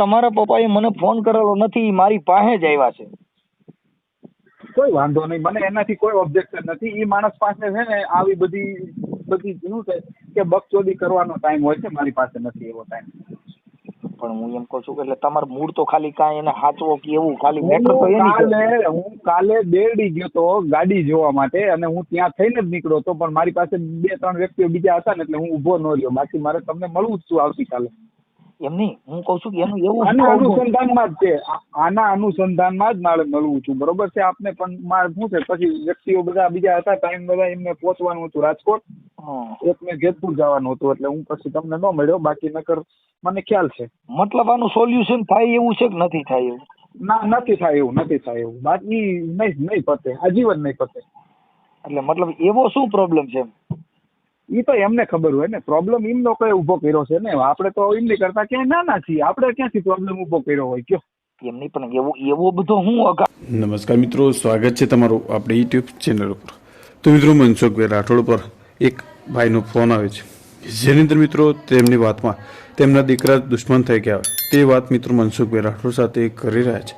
તમારા પપ્પાએ મને ફોન કરેલો નથી મારી પાસે જ આવ્યા છે. કોઈ વાંધો નહીં મને એનાથી કોઈ ઓબ્જેક્શન નથી. એ માણસ પાસે છે ને આવી બધી બધી શું છે કે બકચોદી કરવાનો ટાઈમ હોય છે મારી પાસે નથી એવો ટાઈમ પણ હું એમ કહું છું કે એટલે તમારું મૂળ તો ખાલી કાંઈ એને હાચવો કે એવું ખાલી મેટર તો એની કાલે હું કાલે બેરડી ગયો તો ગાડી જોવા માટે અને હું ત્યાં થઈને જ નીકળ્યો તો પણ મારી પાસે બે ત્રણ વ્યક્તિઓ બીજા હતા ને એટલે હું ઊભો ન રહ્યો. બાકી મારે તમને મળવું જ છું આવતીકાલે. એમ નહીં હું કઉ છું કે એનું એવું આના અનુસંધાનમાં જ છે. આના અનુસંધાનમાં જ મારે મળવું છું. બરોબર છે? આપને પણ મારે શું છે? પછી વ્યક્તિઓ બધા બીજા હતા ટાઈમ બધા એમને પહોંચવાનું હતું રાજકોટ. એક મેં જેતપુર જવાનું હતું એટલે હું પછી તમને ન મળ્યો. બાકી નકર મને ખ્યાલ છે. મતલબ આનું સોલ્યુશન થાય એવું છે કે નથી થાય એવું? ના નથી થાય એવું નથી થાય એવું. બાકી નહીં નહીં પતે. આજીવન નહીં પતે. એટલે મતલબ એવો શું પ્રોબ્લેમ છે એમ? એ તો એમને ખબર હોય ને. પ્રોબ્લેમ એમનો કઈ ઊભો કર્યો છે ને. આપણે તો એમની કરતા ક્યાંય ના છીએ આપણે ક્યાંથી પ્રોબ્લેમ ઊભો કર્યો હોય? કયો? એમ નહીં પણ એવો એવો બધો હું અગા નમસ્કાર મિત્રો સ્વાગત છે તમારું આપણી યુટ્યુબ ચેનલ ઉપર. તો મિત્રો મનસુખભાઈ રાઠોડ પર એક ભાઈનો ફોન આવે છે. જેની અંદર મિત્રો તેમની વાતમાં તેમના દીકરા દુશ્મન થઈ ગયા તે વાત મિત્રો મનસુખભાઈ રાઠોડ સાથે કરી રહ્યા છે.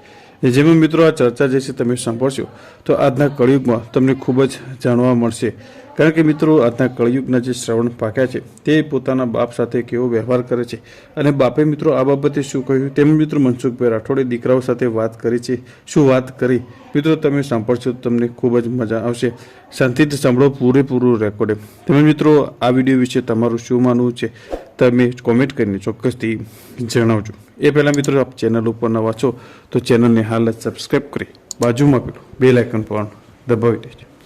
જેમાં મિત્રો આ ચર્ચા જે છે તમે સાંભળશો તો આજના કળિયુગમાં તમને ખૂબ જ જાણવા મળશે કારણ કે મિત્રો, આજના કળિયુગના જે શ્રવણ પાક્યા છે, તે પોતાના બાપ સાથે કેવો વ્યવહાર કરે છે અને બાપે મિત્રો આ બાબતે શું કહ્યું? તેમ મિત્રો મનસુખભાઈ રાઠોડે દીકરાઓ સાથે વાત કરી છે. શું વાત કરી? મિત્રો, તમે સાંભળશો તમને ખૂબ જ મજા આવશે. શાંતિથી સાંભળો પૂરેપૂરું રેકોર્ડે. તમે મિત્રો, આ વીડિયો વિશે તમારું શું માનવું છે, તમે કોમેન્ટ કરીને ચોક્કસથી જણાવજો. એ પહેલાં મિત્રો, આપ ચેનલ ઉપર નવા છો તો ચેનલને હાલ જ સબસ્ક્રાઈબ કરી બાજુમાં પેલું બે લાઇકન પણ દબાવી દેજો.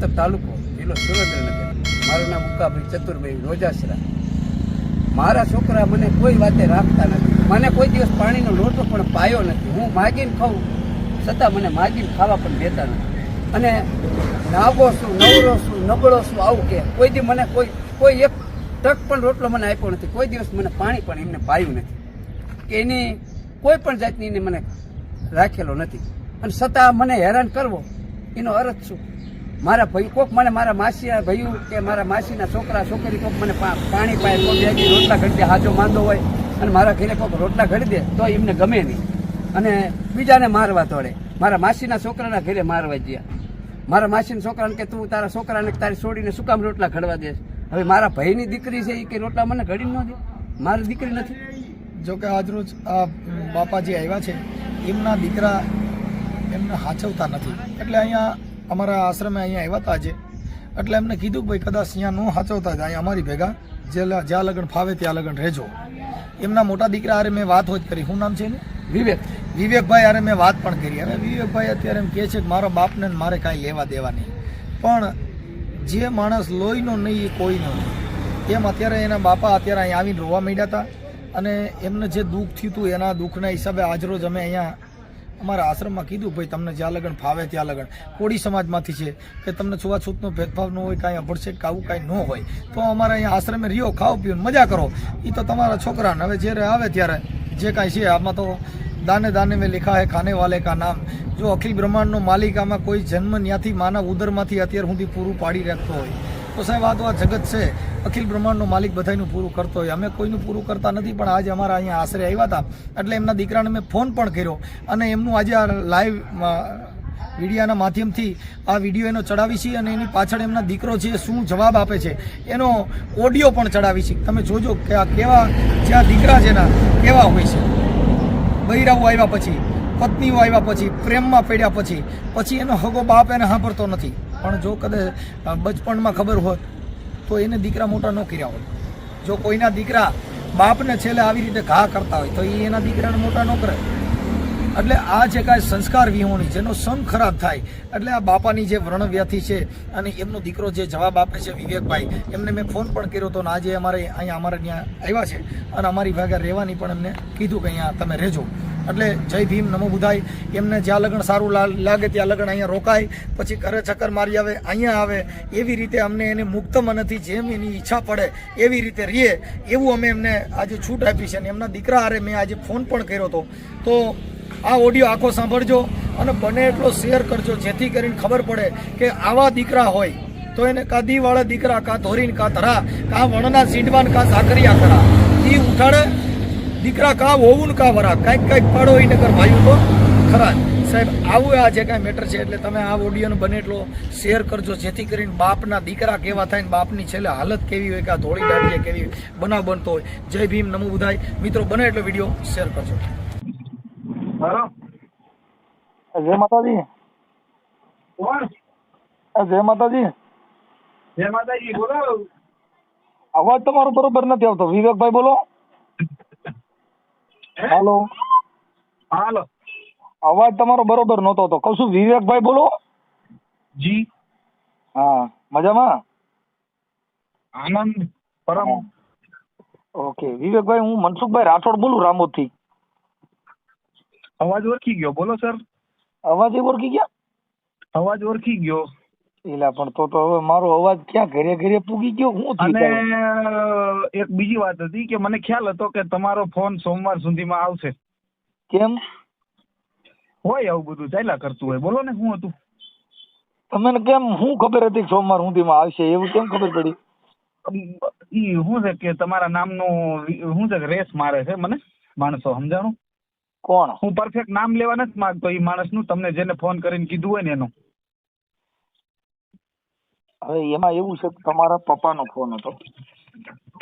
તાલુકો જિલ્લો સુરેન્દ્રનગર. મારું નામ ઉકાભાઈ ચતુરભાઈ રોજાસરા. મારા છોકરા મને કોઈ વાતે રાખતા નથી. મને કોઈ દિવસ પાણીનો લોટો પણ પાયો નથી. હું માગીને ખાઉં, છતાં મને માગીને ખાવા પણ દેતા નથી. અને નાગો છું, નવરો છું, નબળો છું, આવું કે. કોઈ દી મને કોઈ કોઈ એક ટક પણ રોટલો મને આપ્યો નથી. કોઈ દિવસ મને પાણી પણ એમને પાયું નથી. કે એની કોઈ પણ જાતની એને મને રાખેલો નથી. અને છતાં મને હેરાન કરવો, એનો અર્થ શું? મારા ભાઈ કોક મને મારા માસી ભાઈઓ કે મારા માસીના છોકરા, છોકરી કોક મને પાણી પાય, કોક રોટલા ઘડી દે, હાજો માંદો હોય અને મારા ઘરે કોક રોટલા ઘડી દે, તો એમને ગમે નહીં. અને બીજાને મારવા તોડે મારા માસીના છોકરાના ઘરે મારવા ગયા. મારા માસીના છોકરાને કે તું તારા છોકરાને તારી છોડીને શું કામ રોટલા ઘડવા દે? હવે મારા ભાઈની દીકરી છે એ કે રોટલા મને ઘડી ન દે? મારી દીકરી નથી. જોકે આજરોજ આ બાપાજી આવ્યા છે, એમના દીકરા એમને હાચવતા નથી. એટલે અહીંયા અમારા આશ્રમે અહીંયા આવ્યા હતા આજે. એટલે એમને કીધું કે ભાઈ કદાચ અહીંયા ન સાચવતા જ અહીંયા અમારી ભેગા જે જ્યાં લગ્ન ફાવે ત્યાં લગન રહેજો. એમના મોટા દીકરા હારે મેં વાત હોજ કરી. શું નામ છે એનું? વિવેક. વિવેકભાઈ અરે મેં વાત પણ કરી. હવે વિવેકભાઈ અત્યારે એમ કહે છે કે મારા બાપને મારે કાંઈ લેવા દેવા નહીં પણ જે માણસ લોહીનો નહીં એ કોઈનો નહીં. એમ અત્યારે એના બાપા અત્યારે અહીં આવીને રોવા માંડ્યા હતા. અને એમને જે દુઃખ થયું હતું એના દુઃખના હિસાબે આજરોજ અમે અહીંયા અમારા આશ્રમમાં કીધું, ભાઈ, તમને જ્યાં લગ્ન ફાવે ત્યાં લગ્ન. કોળી સમાજમાંથી છે કે તમને છૂવાછૂતનો ભેદભાવ ન હોય, કાંઈ અભડશે આવું કાંઈ ન હોય, તો અમારા અહીંયા આશ્રમે રહ્યો, ખાઓ, પીઓ મજા કરો. એ તો તમારા છોકરાને હવે જ્યારે આવે ત્યારે જે કાંઈ છે, આમાં તો દાને દાને મેં લિખા હે, ખાને વાલે કા નામ. જો અખિલ બ્રહ્માંડનો માલિક આમાં કોઈ જન્મ ન્યાથી, માનવ ઉદરમાંથી અત્યાર સુધી પૂરું પાડી રાખતો હોય. તો સાહેબ, આ તો આ જગત છે. અખિલ બ્રહ્માંડનો માલિક બધાયનું પૂરું કરતો હોય. અમે કોઈનું પૂરું કરતા નથી, પણ આજે અમારા અહીંયા આશરે આવ્યા હતા. એટલે એમના દીકરાને મેં ફોન પણ કર્યો. અને એમનું આજે આ લાઈવ મીડિયાના માધ્યમથી આ વીડિયો એનો ચડાવી છે અને એની પાછળ એમના દીકરો છે શું જવાબ આપે છે. એનો ઓડિયો પણ ચડાવી છે. તમે જોજો કે આ કેવા જ્યાં દીકરા છે એના, કેવા હોય છે. બૈરાઓ આવ્યા પછી, પત્નીઓ આવ્યા પછી, પ્રેમમાં પડ્યા પછી પછી એનો હગો બાપ એને સાંભળતો નથી. પણ જો કદાચ બચપણમાં ખબર હોત, તો એને દીકરા મોટા ન કર્યા હોત. જો કોઈના દીકરા બાપને છેલ્લે આવી રીતે ઘા કરતા હોય, તો એ એના દીકરાને મોટા ન કરે એટલે આ જે કાંઈ સંસ્કાર વિહોણી, જેનો સમ ખરાબ થાય, એટલે આ બાપાની જે વ્રણવ્યાથી છે અને એમનો દીકરો જે જવાબ આપે છે વિવેકભાઈ, એમને મેં ફોન પણ કર્યો હતો અને આજે અમારે અહીંયા અમારે ત્યાં આવ્યા છે અને અમારી ભાગે રહેવાની પણ એમને કીધું કે અહીંયા તમે રહેજો. એટલે જય ભીમ, નમો બુધાય. એમને જ્યાં લગ્ન સારું લાગે ત્યાં લગન અહીંયા રોકાય, પછી ઘરે ચક્કર મારી આવે, અહીંયા આવે, એવી રીતે અમને એને મુક્ત મનથી જેમ એની ઈચ્છા પડે, એવી રીતે રહીએ. એવું અમે એમને આજે છૂટ આપી છે અને એમના દીકરા હારે મેં આજે ફોન પણ કર્યો હતો. તો આ ઓડિયો આખો સાંભળજો અને બને એટલો શેર કરજો, જેથી કરીને ખબર પડે કે આવા દીકરા હોય તો એને કાદીવાળા દીકરા, કાં ધોરીન, કાં ધરા, કા વણના સીંડવાન કાં સાકરિયા કરા એ ઉઠાડે, દીકરા કાં હોવું ને કાં વરા. કાંઈક કાંઈક પાડો એ નગર ભાઈઓ તો ખરા સાહેબ, આવું આ જે કાંઈ મેટર છે એટલે તમે આ ઓડિયોને બને એટલો શેર કરજો, જેથી કરીને બાપના દીકરા કેવા થાય ને બાપની છેલ્લે હાલત કેવી હોય કે આ ધોળી દાઢીએ કેવી બનાવ બનતો હોય. જય ભીમ નમો બુધાય. મિત્રો, બને એટલો વીડિયો શેર કરજો. બરો જય માતાજી. કોણ? જય માતાજી. જય માતાજી બોલો. અવાજ તમારો બરોબર નથી આવતો. વિવેકભાઈ બોલો. હાલો. હાલો. અવાજ તમારો બરોબર નહોતો આવતો. કહું છું વિવેકભાઈ બોલો. જી. હા મજામાં? આનંદ પરમ. ઓકે. વિવેકભાઈ હું મનસુખભાઈ રાઠોડ બોલું રામોદથી અવાજ ઓળખી ગયો. બોલો સર. અવાજ ઓળખી ગયા? અવાજ ઓળખી ગયો. એલા પણ તો તો હવે મારો અવાજ ક્યાં ઘરે ઘરે પૂગી ગયો? હું અને એક બીજી વાત હતી કે મને ખ્યાલ હતો કે તમારો ફોન સોમવાર સુધીમાં આવશે. કેમ? હોય આવું બધું ચાલ્યા કરતું હોય. બોલો ને શું હતું? તમને કેમ હું ખબર હતી સોમવાર સુધીમાં આવશે? એવું કેમ ખબર પડી? ઈ શું છે કે તમારા નામનું શું છે કે રેસ મારે છે મને માણસો સમજાણું? કોણ? હું પરફેક્ટ નામ લેવા નથી માંગતો એ માણસનું તમને જેને ફોન કરીને કીધું હોય ને એનું. હવે એમાં એવું છે કે તમારા પપ્પાનો ફોન હતો.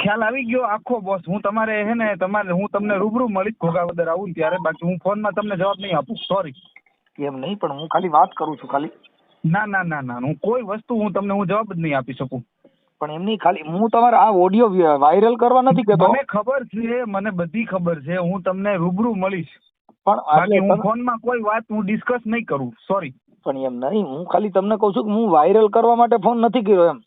ખ્યાલ આવી ગયો આખો બોસ હું તમારે હે ને તમારે હું તમને રૂબરૂ મળીશ ઘોઘાવદર આવું ત્યારે. બાકી હું ફોનમાં તમને જવાબ નહીં આપું. સોરી એમ નહીં પણ હું ખાલી વાત કરું છું ખાલી. ના ના ના ના હું કોઈ વસ્તુ હું તમને હું જવાબ જ નહીં આપી શકું. પણ એમ નહીં ખાલી હું તમારા આ ઓડિયો વાયરલ કરવા નથી કહેતો. મને ખબર છે મને બધી ખબર છે. હું તમને રૂબરૂ મળીશ. પણ હું ફોનમાં કોઈ વાત હું ડિસ્કસ નહીં કરું. સોરી પણ એમ નહીં હું ખાલી તમને કહું છું કે હું વાયરલ કરવા માટે ફોન નથી કર્યો એમ.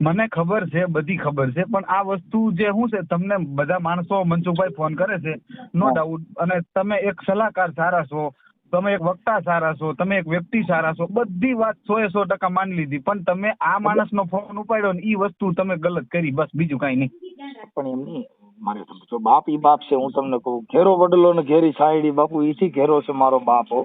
મને ખબર છે બધી ખબર છે પણ આ વસ્તુ જે શું છે તમને બધા માણસો મનસુખભાઈ ફોન કરે છે નો ડાઉટ અને તમે એક સલાહકાર સારા છો તમે એક વક્તા સારા છો તમે એક વ્યક્તિ સારા છો બધી વાત સો એ સો ટકા માની લીધી. પણ તમે આ માણસનો ફોન ઉપાડ્યો ને એ વસ્તુ તમે ગલત કરી બસ બીજું કાંઈ નહીં. પણ એમ નહીં મારે જો બાપ ઈ બાપ છે હું તમને કહું. ઘેરો વડલો ને ઘેરી સાયડી બાપુ ઈથી ઘેરો છે મારો બાપ હો.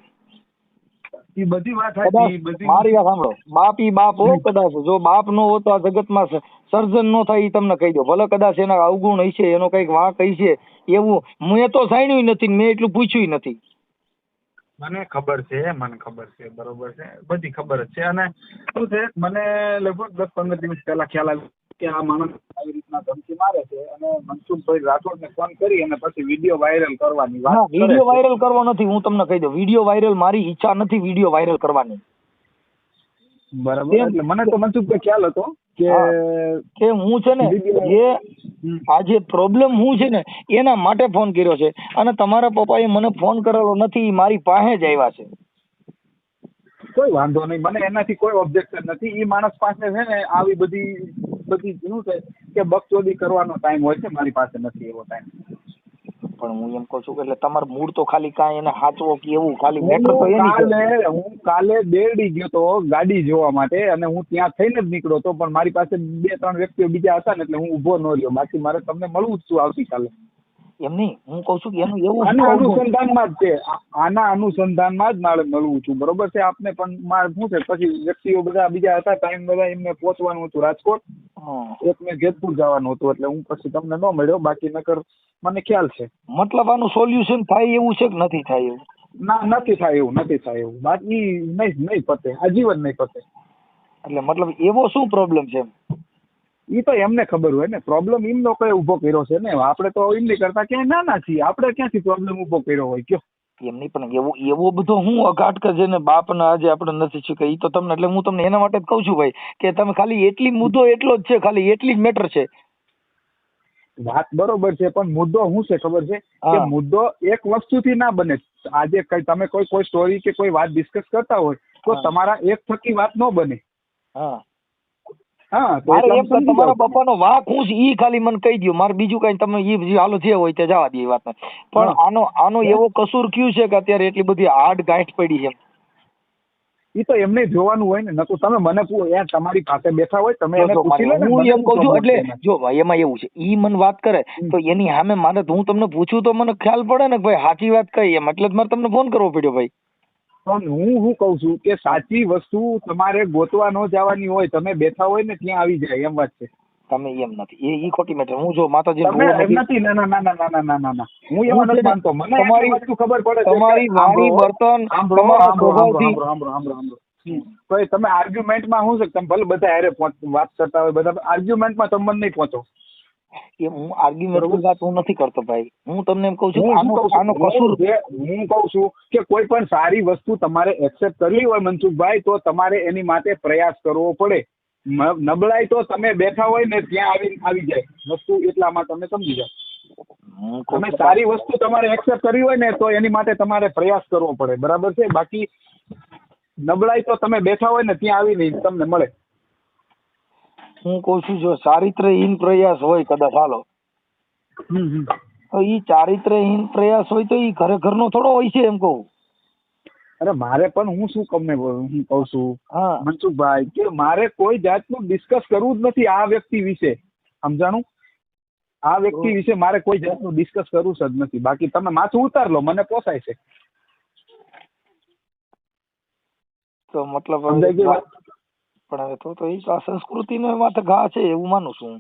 એ બધી વાત કદાચ બધી મારી વાત સાંભળો. બાપ ઈ બાપ હો કદાચ. જો બાપ નો હો તો આ જગતમાં સર્જન નો થાય ઈ તમને કહી દો. ભલે કદાચ એના અવગુણ હશે એનો કંઈક વાંક હશે એવું મેં તો સાંભળ્યું નથી મેં એટલું પૂછ્યું નથી. મને ખબર છે મને ખબર છે બરોબર છે. બધી ખબર જ છે. અને શું છે મને લગભગ દસ પંદર દિવસ પહેલા ખ્યાલ આવ્યો. કે આ માણસ આવી રીતના ધમકી મારે છે અને મનસુખભાઈ રાઠોડને ફોન કરી અને પછી વીડિયો વાયરલ કરવાની વાત વીડિયો વાયરલ કરવો નથી હું તમને કહી દઉં. વીડિયો વાયરલ મારી ઈચ્છા નથી વીડિયો વાયરલ કરવાની. બરાબર. એટલે મને તો મનસુખભાઈ ખ્યાલ હતો કે કે હું છે ને જે. આ જે પ્રોબ્લેમ હું છે ને એના માટે ફોન કર્યો છે. અને તમારા પપ્પાએ મને ફોન કરેલો નથી મારી પાસે જ આવ્યા છે. કોઈ વાંધો નહીં. મને એનાથી કોઈ ઓબ્જેક્શન નથી. એ માણસ પાસે છે ને આવી બધી બધી શું છે કે બકચોદી કરવાનો ટાઈમ હોય છે મારી પાસે નથી એવો ટાઈમ પણ હું એમ કહું છું કે એટલે તમારું મૂળ તો ખાલી કાંઈ એને સાચવો કે એવું ખાલી મેટર તો હું એની કાલે હું કાલે બેરડી ગયો તો ગાડી જોવા માટે અને હું ત્યાં થઈને જ નીકળ્યો તો પણ મારી પાસે બે ત્રણ વ્યક્તિઓ બીજા હતા ને એટલે હું ઊભો ન રહ્યો. બાકી મારે તમને મળવું જ છું આવતીકાલે. એમ નહીં. હું કહું છું કે એનું એવું આના અનુસંધાનમાં જ છે. આના અનુસંધાનમાં જ મારે મળવું છું. બરોબર છે? આપને પણ મારે શું છે? પછી વ્યક્તિઓ બધા બીજા હતા ટાઈમ બધા એમને પહોંચવાનું હતું રાજકોટ. એક મેં જેતપુર જવાનું હતું એટલે હું પછી તમને ન મળ્યો. બાકી નકર મને ખ્યાલ છે. મતલબ આનું સોલ્યુશન થાય એવું છે કે નથી થાય એવું? ના નથી થાય એવું નથી થાય એવું. બાકી નહીં નહીં પતે. આજીવન નહીં પતે. એટલે મતલબ એવો શું પ્રોબ્લેમ છે એમ? ઈ તો એમને ખબર હોય ને. પ્રોબ્લેમ એમ લોકોએ ઊભો કર્યો છે ને? આપણે તો એમ નહીં કરતા ક્યાંય નાના છીએ. આપણે ક્યાંથી પ્રોબ્લેમ ઊભો કર્યો હોય? કયો. એમની પણ એવો એવો બધો હું અઘાટ કે જેને બાપને આજે આપણે નથી શીખ્યા એ તો તમને એટલે હું તમને એના માટે જ કહું છું ભાઈ કે તમે ખાલી એટલી મુદ્દો એટલો જ છે ખાલી એટલી જ મેટર છે. વાત બરોબર છે પણ મુદ્દો શું છે ખબર છે? કે મુદ્દો એક વસ્તુથી ના બને. આજે કઈ તમે કોઈ કોઈ સ્ટોરી કે કોઈ વાત ડિસ્કસ કરતા હોય તો તમારા એક થકી વાત ન બને. હા. હા તમારા પપ્પા નો વાંક હું છે ઈ ખાલી મને કહી દો મારે બીજું કઈ તમે ઈ જે હાલો જે હોય તે જવા દે એ વાતને. પણ આનો આનો એવો કસૂર કયું છે કે અત્યારે એટલી બધી હાર્ડ ગાંઠ પડી છે? ઈ તો એમને જોવાનું હોય ને નકર તમે મને કહો યાર તમારી પાસે બેઠા હોય તમે એને પૂછી લો હું એમ કહું છું એટલે જો ભાઈ એમાં એવું છે ઈ મને વાત કરે તો એની સામે મારે હું તમને પૂછું તો મને ખ્યાલ પડે ને ભાઈ સાચી વાત કઈ એમ એટલે જ મારે તમને ફોન કરવો પડ્યો ભાઈ. પણ હું શું કઉ છું કે સાચી વસ્તુ તમારે ગોતવા ન જવાની હોય તમે બેઠા હોય ને ત્યાં આવી જાય એમ વાત છે. તમે એમ નથી. એ ઈ ખોટી મેટર. હું જો માતાજી એમ નથી ના ના ના ના ના ના ના હું એમ નથી માનતો મને તમારી- વસ્તુ ખબર પડે તમારી વાણી વર્તન તમારા સ્વભાવથી. તો તમે આર્ગ્યુમેન્ટમાં શું છે? તમે ભલે બધા હારે વાત કરતા હોય બધા આર્ગ્યુમેન્ટમાં તમે મને નહીં પહોંચો. એ હું આર્ગ્યુમેન્ટ વાત હું નથી કરતો ભાઈ. હું તમને એમ કહું છું આનો? આનો કસૂર હું કહું છું કે કોઈ પણ સારી વસ્તુ તમારે એક્સેપ્ટ કરવી હોય મનસુખભાઈ તો તમારે એની માટે પ્રયાસ કરવો પડે. નબળાઈ તો તમે બેઠા હોય ને ત્યાં આવી આવી જાય. વસ્તુ એટલામાં તમે સમજી જાઓ. તમે સારી વસ્તુ તમારે એક્સેપ્ટ કરવી હોય ને તો એની માટે તમારે પ્રયાસ કરવો પડે. બરાબર છે? બાકી નબળાઈ તો તમે બેઠા હોય ને ત્યાં આવીને તમને મળે. હું કહું છું જો ચારિત્રહીન પ્રયાસ હોય કદાચ હાલો. તો ઈ ચારિત્રહીન પ્રયાસ હોય તો ઈ ખરેખરનો થોડો હોય છે એમ કહું. અરે મારે પણ હું શું તમને હું કહું છું? મનસુખભાઈ કે મારે કોઈ જાતનું ડિસ્કસ કરવું જ નથી આ વ્યક્તિ વિશે. સમજાણું? આ વ્યક્તિ વિશે મારે કોઈ જાતનું ડિસ્કસ કરવું જ નથી. બાકી તમે માથું ઉતાર લો મને પોસાય છે. તો મતલબ? પણ હવે તો તો ઈ તો આ સંસ્કૃતિને માથે ઘા છે એવું માનું છું હું.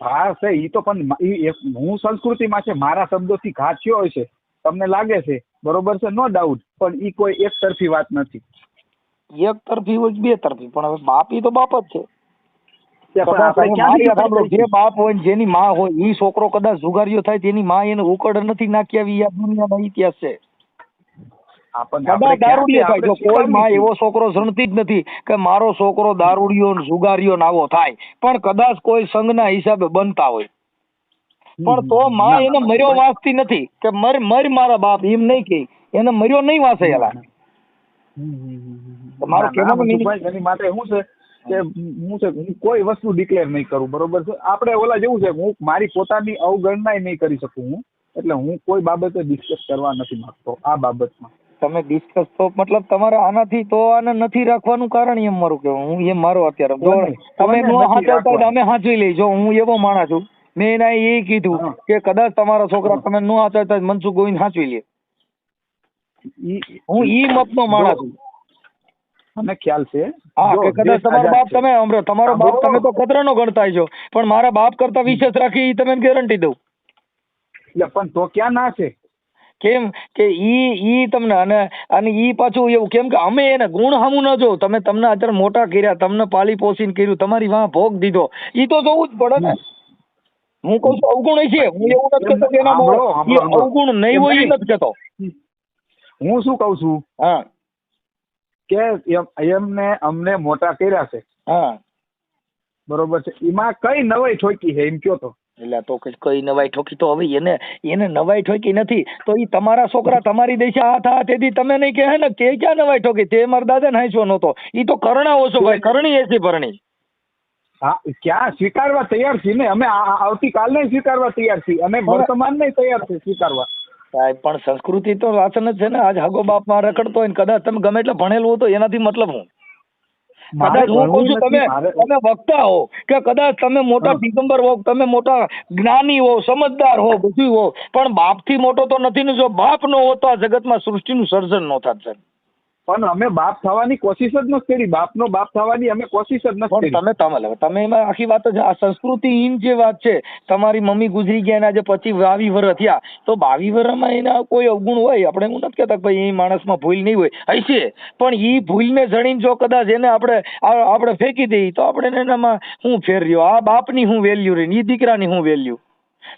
હા છે એ તો પણ મા- ઈ એક- હું સંસ્કૃતિમાં છે મારા શબ્દોથી ઘા થયો હોય છે તમને લાગે છે બરોબર છે નો ડાઉટ પણ ઈ કોઈ એક તરફી વાત નથી. એક તરફી હોય બે તરફી પણ હવે બાપ ઈ તો બાપ જ છે. જે બાપ હોય જેની માં હોય ઈ છોકરો કદાચ જુગારીઓ થાય તેની માં એને ઉકળ નથી નાખી આવી આ દુનિયાનો ઇતિહાસ છે. દારૂડિયો કોઈ માં એવો છોકરો જણતી જ નથી કે મારો છોકરો દારૂડિયો ને ને આવો થાય. પણ કદાચ કોઈ સંઘના હિસાબે બનતા હોય. પણ તો માં એને મર્યો વાંચતી નથી કે મર મર મારા બાપ એમ નહીં કે. એને મર્યો નહીં વાંચે એલા. મારો કહેવાનો એની માટે શું છે કે હું છે હું કોઈ વસ્તુ ડિક્લેર નહીં કરું બરોબર છે? આપણે ઓલા જેવું છે હું મારી પોતાની અવગણના નહીં કરી શકું હું. એટલે હું કોઈ બાબતે ડિસ્કસ કરવા નથી માંગતો આ બાબતમાં. તમે ડિસ્કસ તો મતલબ તમારે આનાથી તો આને નથી રાખવાનું કારણ એમ મારું કેવું હું એમ મારો અત્યારે જો તમે નો હાચવતા તો અમે હાચવી લઈ જો હું એવો માણસ છું મેં એના એ કીધું કે કદાચ તમારા છોકરા તમે નો હાચવતા મનસુખ ગોવિંદ હાચવી લે. હું ઈ મતનો માણસ છું. મને ખ્યાલ છે. હા કે કદાચ તમારો બાપ તમે હમણાં તમારો બાપ તમે તો ખતરાનો ગણતા છો. પણ મારા બાપ કરતા વિશેષ રાખી તમે ગેરંટી દઉં એટલે પણ તો ક્યાં ના છે? કેમ કે ઈ ઈ તમને અને અને ઈ પાછું એવું કેમ કે અમે એને ગુણ હામું ન જો તમે તમને અત્યારે મોટા કર્યા તમને પાલી પોસીને કર્યું તમારી વાહ ભોગ દીધો. ઈ તો જોવું જ પડે ને. હું કહું છું અવગુણ છે હું એવું નથી કહેતો કે. અવગુણ નહીં હોય એ નથી કહેતો. હું શું કઉ છું? હા. કે એમને અમને મોટા કર્યા છે. હા. બરોબર છે. એમાં કઈ નવાઈ ઠોકી છે એમ કયો તો? એટલે તો કે કઈ નવાઈ ઠોકી તો હવે એને એને નવાઈ ઠોકી નથી. તો ઈ તમારા છોકરા તમારી દેશે હાથ હા તેથી તમે નહીં કહે ને તે ક્યાં નવાઈ ઠોકી? તે મારા દાદા ને હાંચવો નહોતો. ઈ તો કરણા ઓછો ભાઈ. કરણી એસી ભરણી. હા ક્યાં સ્વીકારવા તૈયાર છીએ ને? અમે આવતીકાલ ને આવતીકાલને સ્વીકારવા તૈયાર છીએ. અને વર્તમાનને તૈયાર છે સ્વીકારવા. સાહેબ પણ સંસ્કૃતિ તો વાસન જ છે ને. આજ હગો બાપમાં રખડતો હોય ને કદાચ તમે ગમે એટલે ભણેલું હોય તો એનાથી મતલબ હું કદાચ હું કહું છું તમે તમે વક્તા હો કે કદાચ તમે મોટા. દિગંબર હો તમે મોટા જ્ઞાની હો સમજદાર હો બધું હો પણ બાપથી મોટો તો નથી ને જો બાપ નો હોત તો આ જગતમાં સૃષ્ટિનું સર્જન નો થાત સાહેબ પણ અમે બાપ થવાની કોશિશ જ નથી કરી બાપનો બાપ થવાની અમે કોશિશ જ નથી કરી તમે તમે તમે એમાં આખી વાત જ આ સંસ્કૃતિહીન જે વાત છે તમારી મમ્મી ગુજરી ગયા એના જે પછી બાવી વર થયા તો બાવી વરમાં એના કોઈ અવગુણ હોય આપણે હું નથી કહેતા ભાઈ એ માણસમાં ભૂલ નહીં હોય હશે પણ એ ભૂલને જણીને જો કદાચ એને આપણે આપણે ફેંકી દઈએ તો આપણે એનામાં શું ફેર રહ્યો આ બાપની હું વેલ્યુ રહી એ દીકરાની હું વેલ્યુ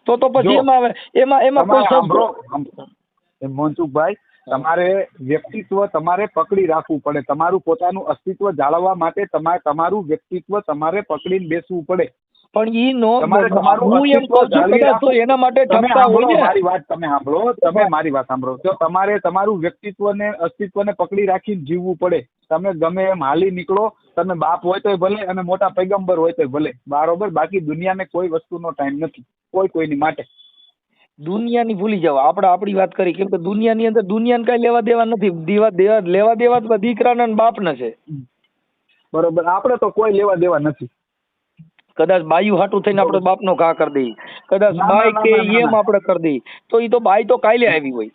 તો તો પછી એમાં એમાં એમાં કોઈ તમારે તમારે વ્યક્તિત્વ તમારે પકડી રાખવું પડે. તમારું પોતાનું અસ્તિત્વ જાળવવા માટે તમારે તમારું વ્યક્તિત્વ તમારે પકડીને બેસવું પડે. પણ ઈ નો હું એમ કહું છું કદાચ તો એના માટે ઠપકા હોય ને. મારી વાત તમે સાંભળો તમે મારી વાત સાંભળો. તો તમારે તમારું વ્યક્તિત્વને અસ્તિત્વને પકડી રાખીને જીવવું પડે. તમે ગમે એમ હાલી નીકળો તમે બાપ હોય તોય ભલે અને મોટા પૈગંબર હોય તોય ભલે. બરાબર? બાકી દુનિયાને કોઈ વસ્તુનો ટાઈમ નથી. કોઈ કોઈની માટે. દુનિયાની ભૂલી જાવ આપણે આપણી વાત કરી કેમ કે દુનિયાની અંદર દુનિયાને કઈ લેવા દેવા નથી. દેવા દેવા લેવા દેવા તો દીકરાના અને બાપના છે. બરોબર. આપણે તો કોઈ લેવા દેવા નથી. કદાચ બાયું હાટું થઈને આપણે બાપનો ઘા કરી દઈએ. કદાચ બાઈ કે એમ આપણે કરી દઈએ. તો એ તો બાઈ તો કાલે આવી હોય.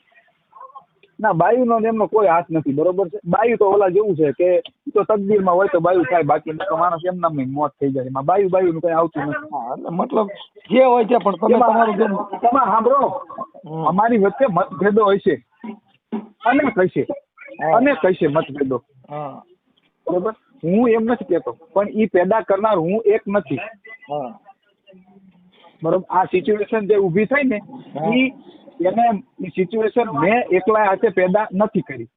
ના બાયુનો એમનો કોઈ હાથ નથી બરોબર છે? બાયુ તો ઓલા જેવું છે કે તો તકદીરમાં હોય તો બાયુ થાય બાકી તો માણસ એમ નામ મોત થઈ જાય. એમાં બાયુ બાયુનું કઈ આવતું નથી. મતલબ જે હોય છે પણ તમે તમારું તમે સાંભળો અમારી વચ્ચે મતભેદો હોય છે. અને કહેશે અને કહેશે મતભેદો. હા. બરોબર? હું એમ નથી કહેતો પણ ઈ પેદા કરનાર હું એક નથી. બરોબર? આ સિચ્યુએશન જે ઊભી થઈ ને ઈ એને સિચ્યુએશન મેં એકલા હાથે પેદા નથી કરી.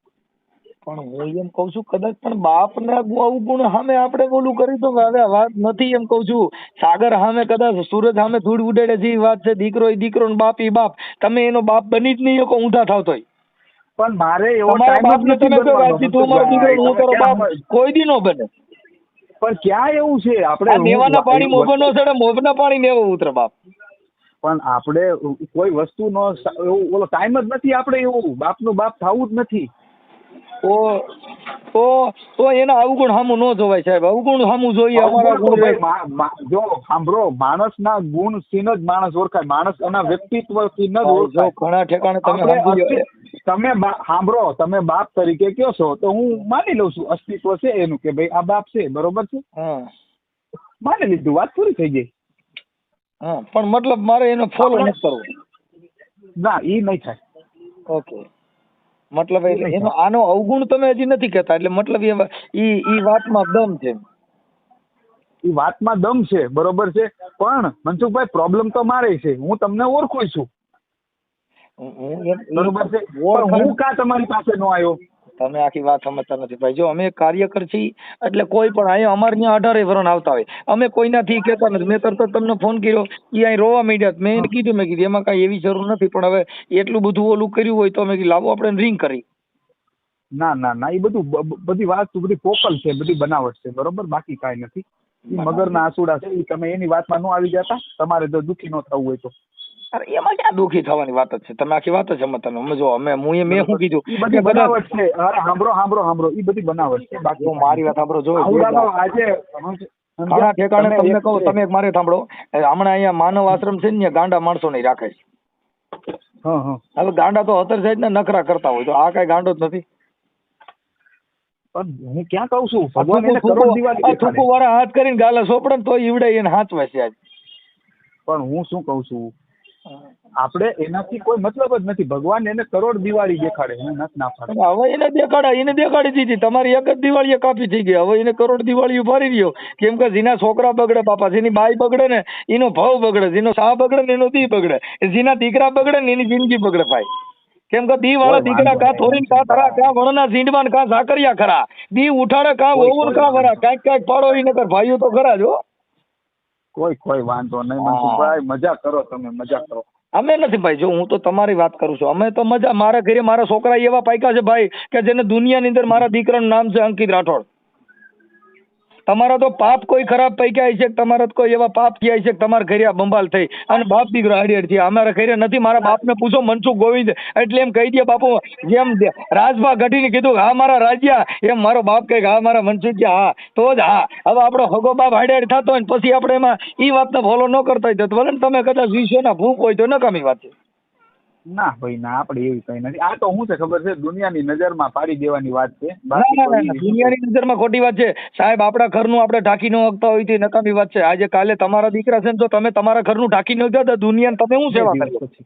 પણ હું એમ કઉ છું કદાચ પણ બાપ ને અવગુણ સામે આપણે બોલું કરી તો હવે વાત નથી એમ કઉ છું. સાગર સામે કદાચ સૂરજ સામે ધૂળ ઉડાડે જે વાત છે દીકરો એ દીકરો ને બાપ એ બાપ. તમે એનો બાપ બની જ નહીં શકો ઊંધા થાવ તોય. પણ મારે એવો ટાઈમ બાપ નથી તમે કહો આજથી તું મારો દીકરો હું તારો બાપ કોઈ દી નો બને. પણ ક્યાં એવું છે? આપણે નેવાના પાણી મોભો નો ચડે મોભના પાણી નેવો ઉતરે બાપ. પણ આપણે કોઈ વસ્તુનો નો એવું ઓલો ટાઈમ જ નથી આપણે એવું બાપનું બાપ થવું જ નથી. તો તો તો એના અવગુણ સામું ન જોવાય સાહેબ. અવગુણ સામું જોઈએ અમારા ગુણ જો સાંભળો માણસના ગુણથી જ માણસ ઓળખાય. માણસ એના વ્યક્તિત્વથી ન જ ઓળખાય. ઘણા ઠેકાણે તમે તમે સાંભળો તમે બાપ તરીકે કયો છો તો હું માની લઉં છું અસ્તિત્વ છે એનું કે ભાઈ આ બાપ છે બરોબર છે? માની લીધું વાત પૂરી થઈ ગઈ. હા પણ મતલબ મારે એનો ફોલો નથી કરવો. ના એ નહીં થાય. ઓકે મતલબ એટલે એનો આનો અવગુણ તમે હજી નથી કહેતા એટલે મતલબ એ ઈ ઈ વાતમાં દમ છે. ઈ વાતમાં દમ છે બરોબર છે. પણ મનસુખભાઈ પ્રોબ્લેમ તો મારે છે. હું તમને ઓળખું છું. બરોબર છે. હું કા તમારી પાસે નો આવ્યો? તમે આખી વાત સમજતા નથી. ભાઈ જો અમે કાર્યકર છીએ એટલે કોઈ પણ અહીંયા અમારે ત્યાં અઢારે વરણ આવતા હોય. અમે કોઈનાથી કહેતા નથી. મેં તરત જ તમને ફોન કર્યો. એ અહીં રોવા માંડ્યા મેં એને કીધું મેં કીધું એમાં કાંઈ એવી જરૂર નથી પણ હવે એટલું બધું ઓલું કર્યું હોય તો મેં કીધું લાવો આપણે રિંગ કરી. ના ના ના એ બધું બધી વાત બધી પોકલ છે બધી બનાવટ છે બરોબર? બાકી કાંઈ નથી. મગરના આસુડા છે તમે એની વાતમાં ન આવી જતા. તમારે જો દુઃખી ન થવું હોય તો. અરે એમાં ક્યાં દુખી થવાની વાત જ છે. તમે આખી વાત જ સમજતા નથી જો અમે હું એ મેં શું કીધું? બધી બનાવટ છે. અરે સાંભળો સાંભળો સાંભળો. એ બધી બનાવટ છે. બાકી મારી વાત સાંભળો જો આજે ઘણા ઠેકાણે તમને કહું તમે એક મારે સાંભળો. હમણાં અહીંયા માનવ આશ્રમ છે ને ગાંડા માણસો નહીં રાખે છે. હવે ગાંડા તો હતર સાઈડ ને નખરા કરતા હોય. તો આ કઈ ગાંડો જ નથી. પણ હું ક્યાં કહું છું? ભગવાન એને કરોડ દિવાળી આ વાળા હાથ કરીને ગાલા સોપડે તો ઈવડે એને હાથ આજ. પણ હું શું કહું છું? આપણે એનાથી કોઈ મતલબ જ નથી. ભગવાન એને કરોડ દિવાળી દેખાડે હું નથી ના પાડે. હવે એને દેખાડે એને દેખાડી દીધી. તમારી એક જ દિવાળી કાપી થઈ ગઈ. હવે એને કરોડ દિવાળી ઉભારી રહ્યો. કેમ કે જેના છોકરા બગડે બાપા જેની બાઈ બગડે ને એનો ભાવ બગડે જેનો સા બગડે ને એનો દી બગડે. જેના દીકરા બગડે ને એની જિંદગી બગડે ભાઈ. કેમ કે દી વાળા દીકરા કા થોરીન કા ધરા કા વણના ઝીંડવાન કા ઝાકરિયા ખરા. દી ઉઠાડે કા ઓવર કા ભરા વરા કાંઈક કાંઈક પાડો ઈ નકર ભાઈઓ તો ખરા જો હો. કોઈ કોઈ વાંધો નહીં. મનસુખભાઈ મજા કરો તમે મજા કરો. અમે નથી ભાઈ જો હું તો તમારી વાત કરું છું. અમે તો મજા મારા ઘરે મારા છોકરા એવા પાયકા છે ભાઈ કે જેને દુનિયાની અંદર મારા દીકરાનું નામ છે અંકિત રાઠોડ. તમારા તો પાપ કોઈ ખરાબ પૈક્યા છે તમારા કોઈ એવા પાપ થયા છે તમારા ઘરે બંબાલ થઈ. અને બાપ દીકરો હાડી થયા. અમારા ઘરે નથી, મારા બાપને પૂછો, મનસુખ ગોવિંદ, એટલે એમ કહી દે બાપુ, જેમ રાજભા ઘટીને કીધું હા, મારા રાજ્યા. એમ મારો બાપ કહે હા, મારા મનસુખ હા. તો જ, હા. હવે આપણો હગો બાપ હાડી થતો હોય ને, પછી આપણે એમાં ઈ વાતને ફોલો ન કરતા હોય તો ભલે તમે કદાચ વિશ્વના ભૂખ હોય તો નકામી વાત છે. ના ભાઈ ના આપણે એવી કઈ નથી. આ તો શું છે ખબર છે? દુનિયાની નજરમાં પાડી દેવાની વાત છે. દુનિયાની નજરમાં ખોટી વાત છે. સાહેબ આપણા ઘરનું આપણે ઢાંકી ન હકતા હોય તે નકામી વાત છે. આજે કાલે તમારા દીકરા છે ને જો તમે તમારા ઘરનું ઢાંકી ન શકતા દુનિયાને તમે શું સેવા કરી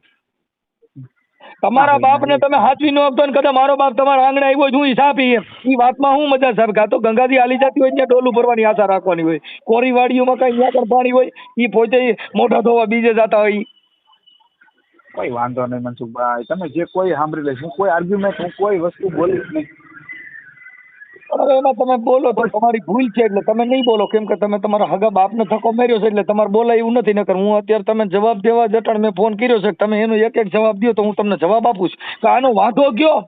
તમારા બાપ ને તમે હાથવી ન શકતો ને કદાચ મારો બાપ તમારા આંગણે આવ્યો હોય હું ઈ સાપી ઈ વાતમાં હું મજા સાહેબ? કાં તો ગંગાજી હાલી જતી હોય ત્યાં ડોલું ભરવાની આશા રાખવાની હોય. કોરી વાડીઓમાં કઈ ત્યાં પણ પાણી હોય ઈ પોતે મોઢા ધોવા બીજે જતા હોય. કોઈ વાંધો નહીં મનસુખભાઈ તમે જે કોઈ સાંભળી લઈશ હું કોઈ આર્ગ્યુમેન્ટ હું કોઈ વસ્તુ બોલીશ નહીં. હવે એમાં તમે બોલો તો તમારી ભૂલ છે એટલે તમે નહીં બોલો કેમ કે તમે તમારા હગા બાપને થકો માર્યો છે એટલે તમારે બોલાય એવું નથી નકર હું અત્યારે તમે જવાબ દેવા જટણ મેં ફોન કર્યો છે તમે એનો એક એક જવાબ દો તો હું તમને જવાબ આપું છું. કે આનો વાંધો કયો?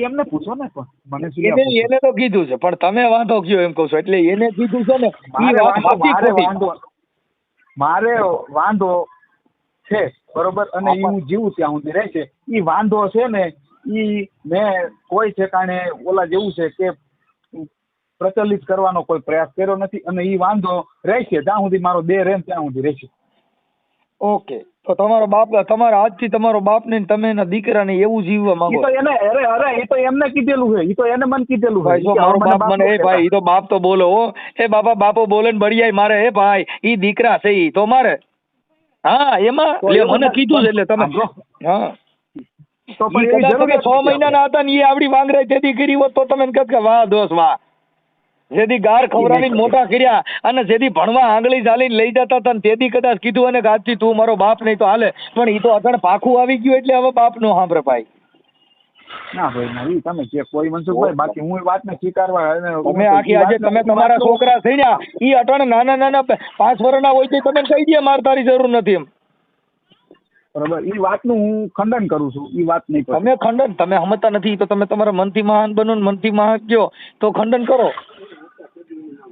એમને પૂછો ને પણ મને એને તો કીધું છે પણ તમે વાંધો કયો એમ કહું છો એટલે એને કીધું છે ને મારે વાંધો છે બરોબર? અને એ હું જીવું ત્યાં સુધી રહેશે એ વાંધો છે ને એ મેં કોઈ ઠેકાણે ઓલા જેવું છે કે પ્રચલિત કરવાનો કોઈ પ્રયાસ કર્યો નથી અને એ વાંધો રહેશે જ્યાં સુધી મારો દેહ રહે ત્યાં સુધી રહેશે ઓકે. તો તમારો બાપ તમારા આજથી તમારો બાપ ને તમે એના દીકરાને એવું જીવવા માંગો તો એને અરે અરે એ તો એમને કીધેલું છે. એ તો એને મને કીધેલું છે. ભાઈ જો મારો બાપ મને એ ભાઈ એ તો બાપ તો બોલો હો. એ બાપા બાપો બોલે ને બળિયાય મારે હે ભાઈ ઈ દીકરા છે એ તો મારે. હા એમાં મને કીધું છે એટલે તમે. હા તો પણ એવી કદાચ છ મહિનાના હતા ને આવડી વાંગરાઈ તેથી કરી હોત તો તમે કહત કે વાહ દોસ્ત વાહ. જેથી ગાર ખવડાવીને મોટા કર્યા અને જેથી ભણવા આંગળી ચાલીને લઈ જતા હતા તેથી કદાચ કીધું અને આજથી તું મારો બાપ નહીં તો હાલે. પણ એ તો અગણ પાખું આવી ગયું એટલે હવે બાપ નો સાંભળે ભાઈ. ના ભાઈ ના ઈ તમે કે કોઈ મનસુખભાઈ બાકી હું એ વાતને સ્વીકારવા તમે આખી આજે તમે તમારા છોકરા થઈ ગયા ઈ અટણ નાના નાના પાંચ વર્ષના હોય તો તમે કહી દે મારે તારી જરૂર નથી એમ. બરોબર ઈ વાતનું હું ખંડન કરું છું ઈ વાત નહીં તમે ખંડન તમે સમજતા નથી તો તમે તમારા મનથી મહાન બનો ને મનથી મહાન કયો. તો ખંડન કરો.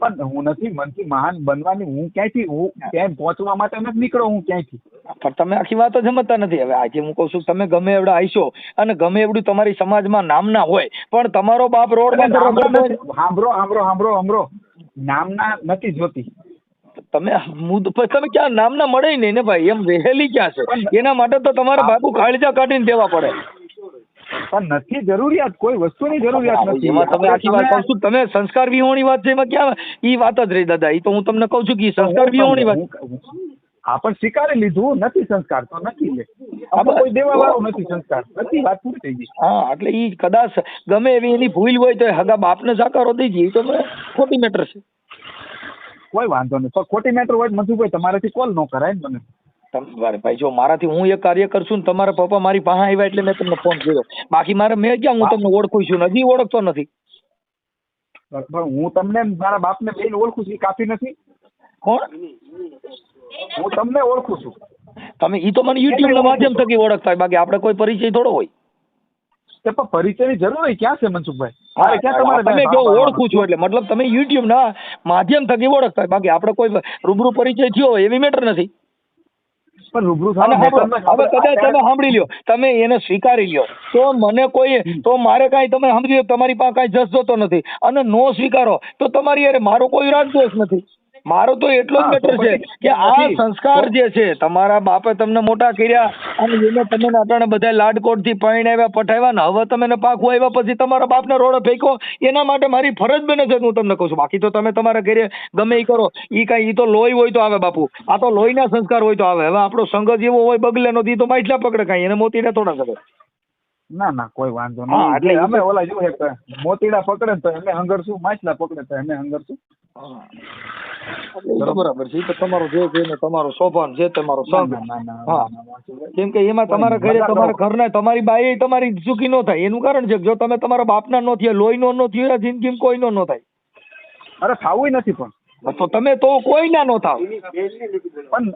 પણ હું નથી મનથી મહાન બનવાની હું ક્યાંથી હું ક્યાંય પહોંચવા માટે નથી નીકળો હું ક્યાંયથી? પણ તમે આખી વાત જ સમજતા નથી. હવે આજે હું કહું છું તમે ગમે એવડા આવીશો અને ગમે એવડું તમારી સમાજમાં નામના હોય પણ તમારો બાપ નથી. સાંભળો સાંભળો સાંભળો સાંભળો. નામના નથી જોતી. તમે મુદ તમે ક્યાં નામના મળે નહીં ને ભાઈ? એમ વહેલી ક્યાં છે? એના માટે તો તમારે બાપુ કાળજા કાઢીને દેવા પડે. પણ નથી જરૂરિયાત કોઈ વસ્તુની જરૂરિયાત નથી. એમાં તમે આખી વાત કહું છું. તમે સંસ્કાર વિહોણી વાત છે એમાં ક્યાં એ વાત જ રહી દાદા. એ તો હું તમને કહું છું કે સંસ્કાર વિહોણી વાત હા પણ સ્વીકારી લીધું નથી સંસ્કાર તો નથી લે. કોઈ દેવા વાળો નથી સંસ્કાર. નથી વાત પૂરી થઈ ગઈ. હા એટલે એ કદાચ ગમે એવી એની ભૂલ હોય તો હગા બાપને સાકારો દઈ જઈએ તો ખોટી મેટર છે. કોઈ વાંધો નહીં પણ ખોટી મેટર હોય તો મધુભાઈ તમારાથી કોલ ન કરાય ને મને. તમારે ભાઈ જો મારાથી હું એક કાર્ય કરશું ને તમારા પપ્પા મારી પાસે આવ્યા એટલે મેં તમને ફોન કર્યો. બાકી મારે મેં ક્યાં હું તમને ઓળખું છું હજી ઓળખતો નથી. પણ હું તમને મારા બાપને બેન ઓળખું છું કાફી નથી? કોણ? હું તમને ઓળખું છું. તમે ઈ તો મને યુટ્યુબ ના માધ્યમ થકી ઓળખતા હોય. બાકી આપણે કોઈ પરિચય થોડો હોય. તે પણ પરિચયની જરૂર હોય ક્યાં છે મનસુખભાઈ? ક્યાં તમારે તમે જો ઓળખું છું એટલે? મતલબ તમે યુટ્યુબ ના માધ્યમ થકી ઓળખતા હોય. બાકી આપણે કોઈ રૂબરૂ પરિચય થયો હોય એવી મેટર નથી. પણ રૂબરૂ હવે કદાચ તમે સાંભળી લ્યો. તમે એને સ્વીકારી લ્યો. તો મને કોઈ તો મારે કાંઈ તમે સમજી લો, તમારી પાસે કાંઈ જસ જોતો નથી. અને નો સ્વીકારો તો તમારી અરે મારો કોઈ રાજદોષ નથી. મારો તો એટલો જ મેટર છે કે આ સંસ્કાર જે છે તમારા બાપે તમને મોટા કર્યા અને એને તમે અટાણે બધા લાડકોટથી પરણાવ્યા પઠાવ્યા ને હવે તમે પાકું આવ્યા પછી તમારા બાપને રોડે ફેંકો એના માટે મારી ફરજ બને છે હું તમને કહું છું. બાકી તો તમે તમારા ઘરે ગમે એ કરો એ કાંઈ એ તો લોહી હોય તો આવે બાપુ. આ તો લોહીના સંસ્કાર હોય તો આવે. હવે આપણો સંઘ જેવો હોય બગલે નો ઈ તો માછલા પકડે કાંઈ એને મોતીને થોડા કરે ના ના કોઈ વાંધો નહીં. એટલે અમે ઓલા જેવું છે કે મોતીડા પકડે તો અમે હંગરશું માછલા પકડે તો અમે હંગરશું. બરાબર છે. તો તમારો જે છે ને તમારો સોપાન છે તમારો ના ના ના ના, હા. ના, ના, કેમ કે એમાં તમારા ઘરે તમારા તમારા ઘરના તમારી બાઈ તમારી સુખી નો થાય. એનું કારણ છે કે જો તમે તમારા બાપના નો થયા લોહીનો નો થયો જિંદગી કોઈનો નો થાય. અરે થાવું નથી પણ. તો તમે તો કોઈના નો થાવ. પણ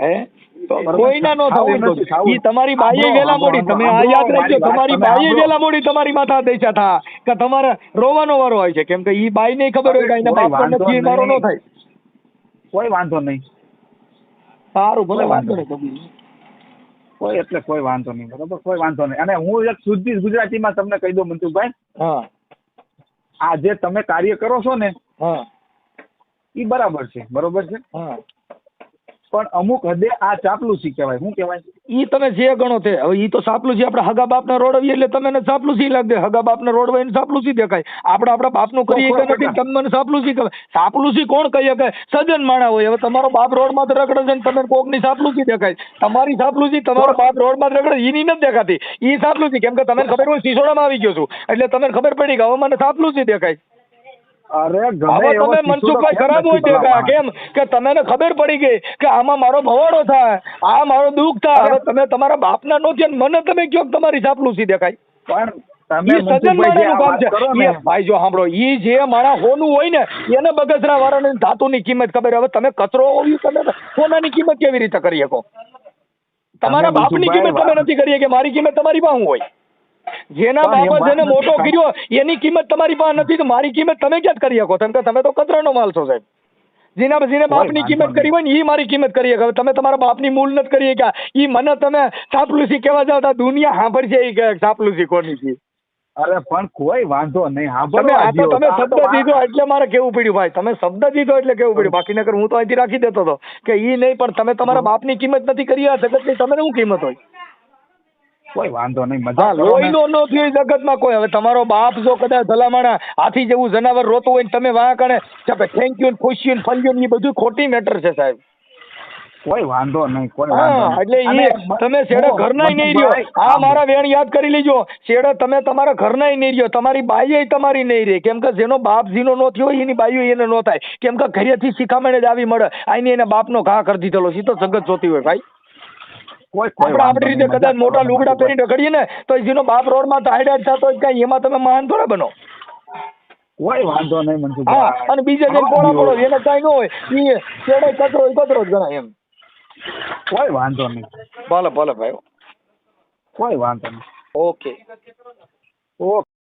હે? કોઈના નો થાવ એમ કહું થાવું છું. થાવું. ઈ તમારી બાઈએ વેલા મોડી તમે આ યાદ રાખજો તમારી બાઈએ વેલા મોડી તમારી માથા દેશા થા. કે તમારે રોવાનો વારો હોય છે. કેમ કે ઈ બાઈ ને ખબર હોય કે એના કોઈ બાપ મારો નો થાય. કોઈ વાંધો નહીં. સારું ભલે વાંધો નહીં. કોઈ એટલે કોઈ વાંધો નહીં બરોબર? કોઈ વાંધો નહીં. અને હું એક શુદ્ધ ગુજરાતીમાં તમને કહી દઉં મનસુખભાઈ હા. આ જે તમે કાર્ય કરો છો ને હા. એ બરાબર છે. બરોબર છે? હા. પણ અમુક હદે આ ચાપલુસી કહેવાય. શું કહેવાય? ઈ તમે જે ગણો તે હવે ઈ તો ચાપલુસી આપણે હગા બાપના રોડવીએ એટલે તમે એને સાપલુસી લાગે હગા બાપના રોડવાય એને સાપલુસી દેખાય. આપણે આપણા બાપનું કરીએ કે નથી તમે મને સાપલુસી કહે સાપલુસી કોણ કહીએ કે સજન માણા હોય? હવે તમારો બાપ રોડમાં તો રગડે છે ને તમે કોકની ચાપલુસી દેખાય. તમારી ચાપલુસી તમારો બાપ રોડમાં માં રગડે ઈની નથી દેખાતી. ઈ ચાપલુસી કેમ કે તમને ખબર હોય સિસોડામાં આવી ગયો છું. એટલે તમને ખબર પડી કે હવે મને ચાપલુસી દેખાય. અરે ગમે એવો તમે મનસુખભાઈ ખરાબ હોય દેખા કેમ? કે તમને ખબર પડી ગઈ કે આમાં મારો ભવાડો થાય આ મારો દુઃખ થાય. હવે તમે તમારા બાપના નો થયા મને તમે કયો તમારી સાપલુસી દેખાય. પણ ને ભાઈ જો સાંભળો ઈ જે મારા હોનું હોય ને એને બગસરા વાળાને ધાતુની કિંમત ખબર હવે તમે કચરો હોવી તમે સોનાની કિંમત કેવી રીતે કરી શકો? તમારા બાપ બાપની કિંમત તમે નથી કરી કે મારી કિંમત તમારી પાસે હોય. જેના વાત જેને મોટો કર્યો એની કિંમત તમારી પાસે નથી તો મારી કિંમત તમે ક્યાં કરી શકો? તમે તમે તો કચરાનો માલ છો સાહેબ. જેના જેને બાપની કિંમત કરી હોય ને એ મારી કિંમત કરી હવે તમે તમારા બાપની મૂળ નથી કરી શક્યા. એ મને તમે સાપલુસી કહેવા જાવ તો દુનિયા સાંભળશે એ સાપલુસી કોની છે. અરે પણ કોઈ વાંધો નહીં. હા તમે તમે શબ્દ દીધો એટલે મારે કેવું પડ્યું ભાઈ? તમે શબ્દ દીધો એટલે કેવું પડ્યું? બાકી નગર હું તો અહીંથી રાખી દેતો હતો કે એ નહીં પણ તમે તમારા બાપની કિંમત નથી કરી આ જગતની તમે શું કિંમત હોય? કોઈ વાંધો નહીં મજા લોહીનો નથી જગતમાં કોઈ. હવે તમારો બાપ જો કદાચ ભલામણા હાથી જેવું જનાવર રોતું હોય ને તમે વાં કણે થેન્ક યુ ખુશી ને ફલ્યું એ બધું ખોટી મેટર છે સાહેબ. કોઈ વાંધો નહીં કોઈ વાંધો એટલે એ તમે શેડો ઘર ના નહીં રહ્યો. આ મારા વેણ યાદ કરી લેજો. શેડો તમે તમારા ઘરનાય નહીં રહ્યો. તમારી બાઈએ તમારી નહીં રહી. કેમ કે જેનો બાપ જીનો નો થયો એની બાઈઓ એને નો થાય. કેમ કે ઘરેથી શિખામણે જ આવી મળે. આઈને એના બાપનો ઘા કરી દીધેલો સીધો જગત જોતી હોય ભાઈ. આપણે રીતે કદાચ મોટા લુગડા. પહેરીને રખડીએ ને તો જેનો બાપ રોડમાં હાઈડાઈટ થતો હોય કઈ એમાં તમે મહાન થોડા બનો. કોઈ વાંધો નહીં હા અને બીજા જે પોળા પડો એને કઈ ન હોય એ ચેડે કચરો કચરો જ ગણાય એમ. કોઈ વાંધો નહીં. ભલે ભલે ભાઈ. કોઈ વાંધો નહીં. ઓકે. ઓકે.